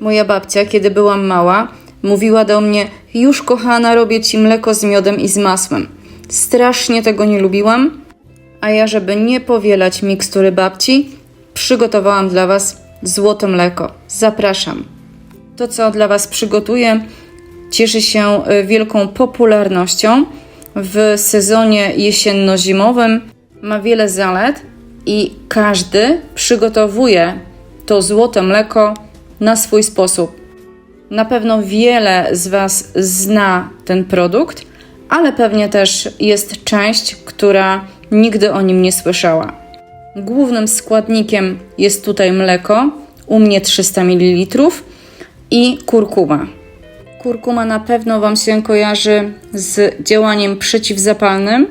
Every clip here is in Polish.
Moja babcia, kiedy byłam mała, mówiła do mnie: Już kochana, robię ci mleko z miodem i z masłem. Strasznie tego nie lubiłam, a ja, żeby nie powielać mikstury babci, przygotowałam dla Was złote mleko. Zapraszam. To, co dla Was przygotuję, cieszy się y, wielką popularnością w sezonie jesienno-zimowym. Ma wiele zalet i każdy przygotowuje to złote mleko na swój sposób. Na pewno wiele z Was zna ten produkt, ale pewnie też jest część, która nigdy o nim nie słyszała. Głównym składnikiem jest tutaj mleko, u mnie 300 ml i kurkuma. Kurkuma na pewno Wam się kojarzy z działaniem przeciwzapalnym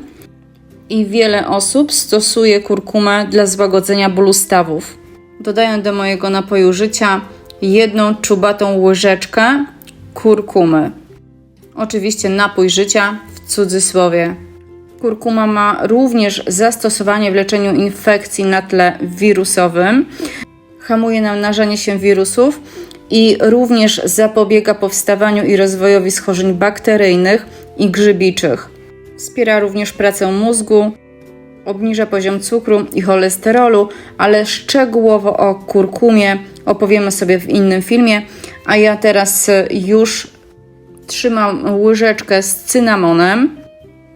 i wiele osób stosuje kurkumę dla złagodzenia bólu stawów. Dodaję do mojego napoju życia jedną czubatą łyżeczkę kurkumy. Oczywiście napój życia w cudzysłowie. Kurkuma ma również zastosowanie w leczeniu infekcji na tle wirusowym. Hamuje namnażanie się wirusów i również zapobiega powstawaniu i rozwojowi schorzeń bakteryjnych i grzybiczych. Wspiera również pracę mózgu, obniża poziom cukru i cholesterolu, ale szczegółowo o kurkumie opowiemy sobie w innym filmie. A ja teraz już trzymam łyżeczkę z cynamonem.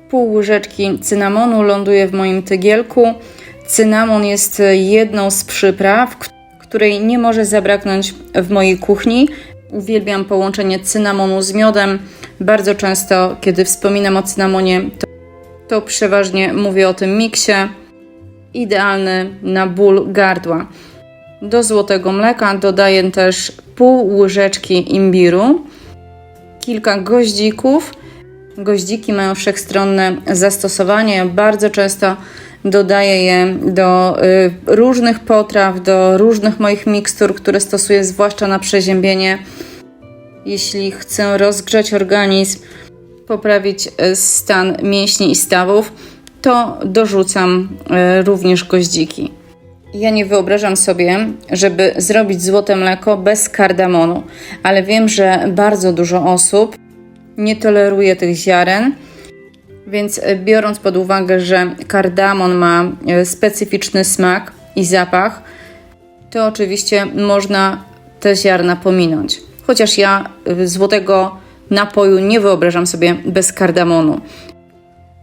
Pół łyżeczki cynamonu ląduje w moim tygielku. Cynamon jest jedną z przypraw, której nie może zabraknąć w mojej kuchni. Uwielbiam połączenie cynamonu z miodem. Bardzo często, kiedy wspominam o cynamonie, to, to przeważnie mówię o tym miksie. Idealny na ból gardła. Do złotego mleka dodaję też pół łyżeczki imbiru, kilka goździków. Goździki mają wszechstronne zastosowanie. Bardzo często dodaję je do y, różnych potraw, do różnych moich mikstur, które stosuję zwłaszcza na przeziębienie. Jeśli chcę rozgrzać organizm, poprawić y, stan mięśni i stawów, to dorzucam y, również goździki. Ja nie wyobrażam sobie, żeby zrobić złote mleko bez kardamonu, ale wiem, że bardzo dużo osób nie toleruje tych ziaren, więc e, biorąc pod uwagę, że kardamon ma e, specyficzny smak i zapach, to oczywiście można te ziarna pominąć. Chociaż ja e, złotego napoju nie wyobrażam sobie bez kardamonu.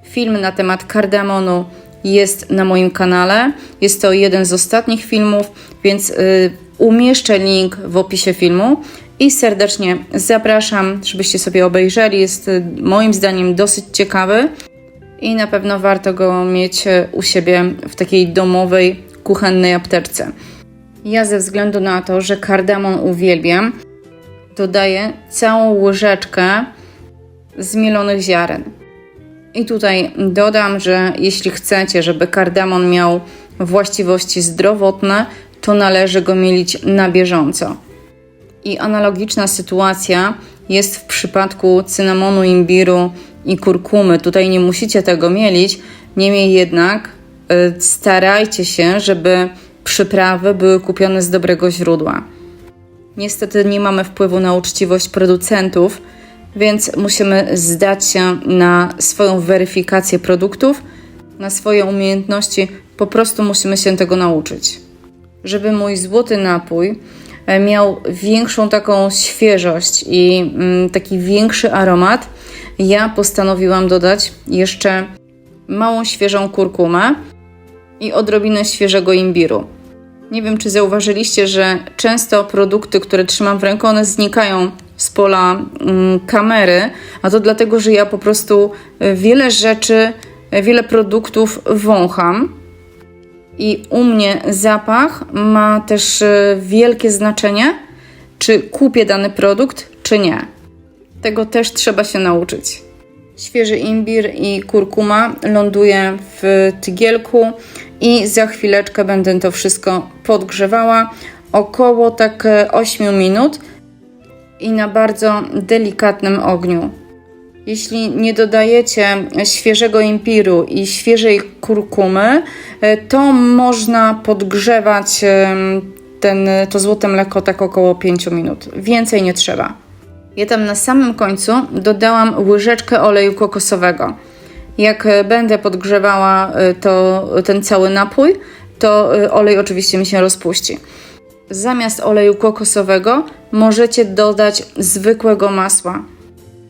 Film na temat kardamonu jest na moim kanale. Jest to jeden z ostatnich filmów, więc y, umieszczę link w opisie filmu i serdecznie zapraszam, żebyście sobie obejrzeli. Jest y, moim zdaniem dosyć ciekawy i na pewno warto go mieć y, u siebie w takiej domowej, kuchennej apteczce. Ja ze względu na to, że kardamon uwielbiam, dodaję całą łyżeczkę zmielonych ziaren. I tutaj dodam, że jeśli chcecie, żeby kardamon miał właściwości zdrowotne, to należy go mielić na bieżąco. I analogiczna sytuacja jest w przypadku cynamonu, imbiru i kurkumy. Tutaj nie musicie tego mielić, niemniej jednak y, starajcie się, żeby przyprawy były kupione z dobrego źródła. Niestety nie mamy wpływu na uczciwość producentów, więc musimy zdać się na swoją weryfikację produktów, na swoje umiejętności, po prostu musimy się tego nauczyć. Żeby mój złoty napój e, miał większą taką świeżość i mm, taki większy aromat, ja postanowiłam dodać jeszcze małą świeżą kurkumę i odrobinę świeżego imbiru. Nie wiem, czy zauważyliście, że często produkty, które trzymam w ręku, one znikają z pola mm, kamery, a to dlatego, że ja po prostu e, wiele rzeczy, e, wiele produktów wącham. I u mnie zapach ma też e, wielkie znaczenie, czy kupię dany produkt, czy nie. Tego też trzeba się nauczyć. Świeży imbir i kurkuma ląduje w tygielku i za chwileczkę będę to wszystko podgrzewała około tak 8 minut i na bardzo delikatnym ogniu. Jeśli nie dodajecie świeżego impiru i świeżej kurkumy, e, to można podgrzewać ten, to złote mleko tak około 5 minut. Więcej nie trzeba. Ja tam na samym końcu dodałam łyżeczkę oleju kokosowego. Jak e, będę podgrzewała e, to, ten cały napój, to e, olej oczywiście mi się rozpuści. Zamiast oleju kokosowego możecie dodać zwykłego masła.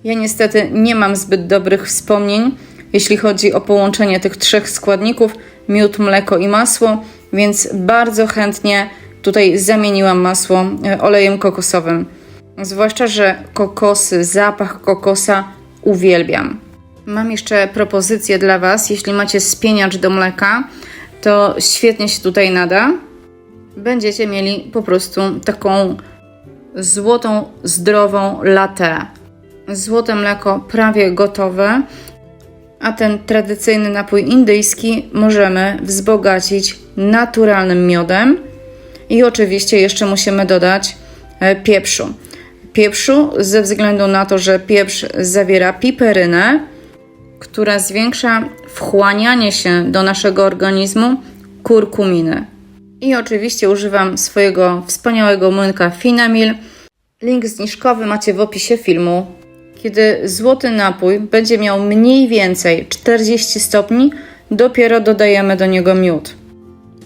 Ja niestety nie mam zbyt dobrych wspomnień, jeśli chodzi o połączenie tych trzech składników miód, mleko i masło, więc bardzo chętnie tutaj zamieniłam masło e, olejem kokosowym. Zwłaszcza, że kokosy, zapach kokosa uwielbiam. Mam jeszcze propozycję dla Was. Jeśli macie spieniacz do mleka, to świetnie się tutaj nada. Będziecie mieli po prostu taką złotą, zdrową latte. Złote mleko prawie gotowe, a ten tradycyjny napój indyjski możemy wzbogacić naturalnym miodem i oczywiście jeszcze musimy dodać e, pieprzu. Pieprzu ze względu na to, że pieprz zawiera piperynę, która zwiększa wchłanianie się do naszego organizmu kurkuminy. I oczywiście używam swojego wspaniałego młynka Finamil. Link zniżkowy macie w opisie filmu. Kiedy złoty napój będzie miał mniej więcej 40 stopni, dopiero dodajemy do niego miód.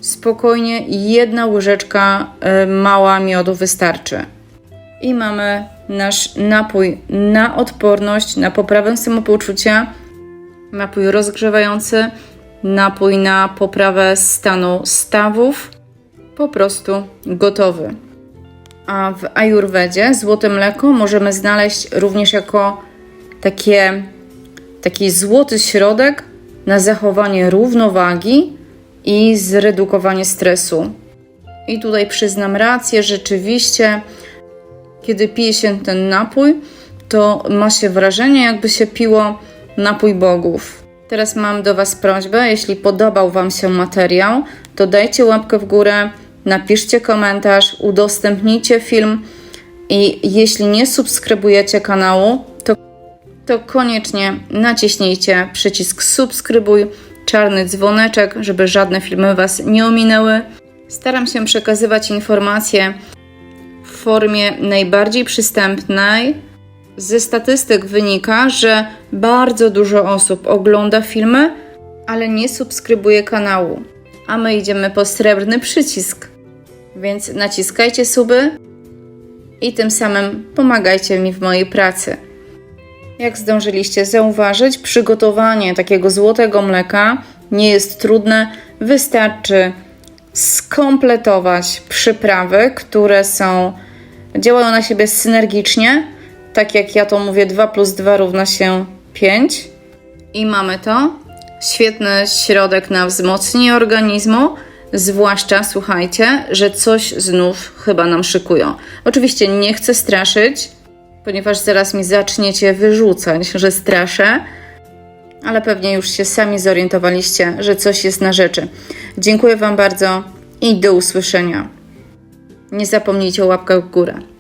Spokojnie jedna łyżeczka y, mała miodu wystarczy. I mamy nasz napój na odporność, na poprawę samopoczucia, napój rozgrzewający, napój na poprawę stanu stawów, po prostu gotowy. A w ajurwedzie złote mleko możemy znaleźć również jako takie, taki złoty środek na zachowanie równowagi i zredukowanie stresu. I tutaj przyznam rację, rzeczywiście, kiedy pije się ten napój, to ma się wrażenie, jakby się piło napój bogów. Teraz mam do Was prośbę, jeśli podobał Wam się materiał, to dajcie łapkę w górę, napiszcie komentarz, udostępnijcie film i jeśli nie subskrybujecie kanału, to, to koniecznie naciśnijcie przycisk subskrybuj, czarny dzwoneczek, żeby żadne filmy Was nie ominęły. Staram się przekazywać informacje w formie najbardziej przystępnej. Ze statystyk wynika, że bardzo dużo osób ogląda filmy, ale nie subskrybuje kanału. A my idziemy po srebrny przycisk. Więc naciskajcie suby i tym samym pomagajcie mi w mojej pracy. Jak zdążyliście zauważyć, przygotowanie takiego złotego mleka nie jest trudne. Wystarczy skompletować przyprawy, które są działają na siebie synergicznie. Tak jak ja to mówię, 2 plus 2 równa się 5. I mamy to. Świetny środek na wzmocnienie organizmu. Zwłaszcza, słuchajcie, że coś znów chyba nam szykują. Oczywiście nie chcę straszyć, ponieważ zaraz mi zaczniecie wyrzucać, że straszę, ale pewnie już się sami zorientowaliście, że coś jest na rzeczy. Dziękuję Wam bardzo i do usłyszenia. Nie zapomnijcie o łapkach w górę.